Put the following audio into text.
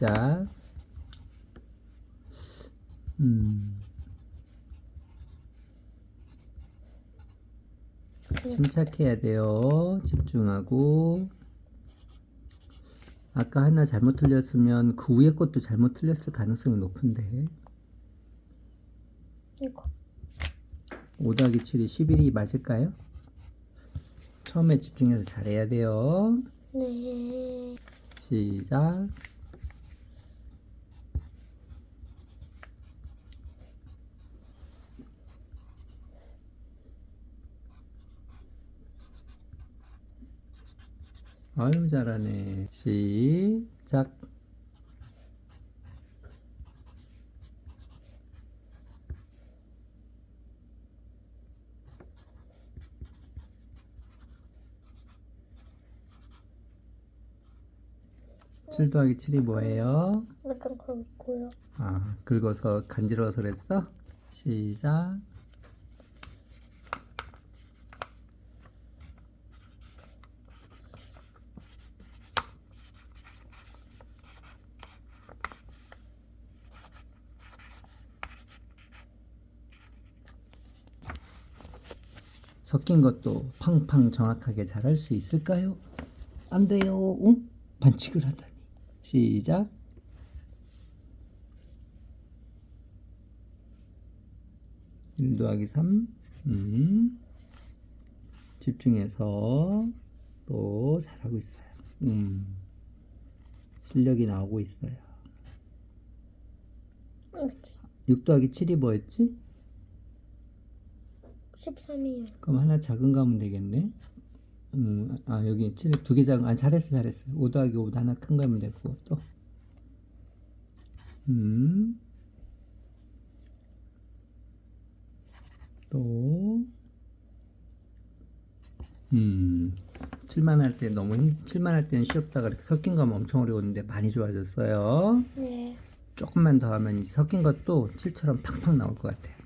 시작. 음. 침착해야 돼요. 집중하고. 아까 하나 잘못 틀렸으면 그 위에 것도 잘못 틀렸을 가능성이 높은데. 이거 5 더하기 7이 11이 맞을까요? 처음에 집중해서 잘해야 돼요. 네 시작. 아유 잘하네. 시작. 칠 더하기 7이 뭐예요? 약간 그럼 있고요 아, 긁어서 간지러워서 그랬어? 시작. 섞인 것도 팡팡 정확하게 잘할 수 있을까요? 안 돼요. 응? 반칙을 하다니. 시작. 일 더하기 3. 음. 집중해서 또 잘하고 있어요. 음. 실력이 나오고 있어요. 그렇지 6 더하기 7이 뭐였지? 13이요 그럼 하나 작은 거 하면 되겠네. 음, 아, 여기 7, 두개 작은, 아, 잘했어, 잘했어. 5 더하기 5보다 하나 큰거 하면 되고, 또. 음. 또. 음. 7만 할 때 너무 힘, 7만 할 때는 쉬웠다가 이렇게 섞인 거 하면 엄청 어려웠는데 많이 좋아졌어요. 네 조금만 더 하면 이제 섞인 것도 7처럼 팡팡 나올 것 같아요.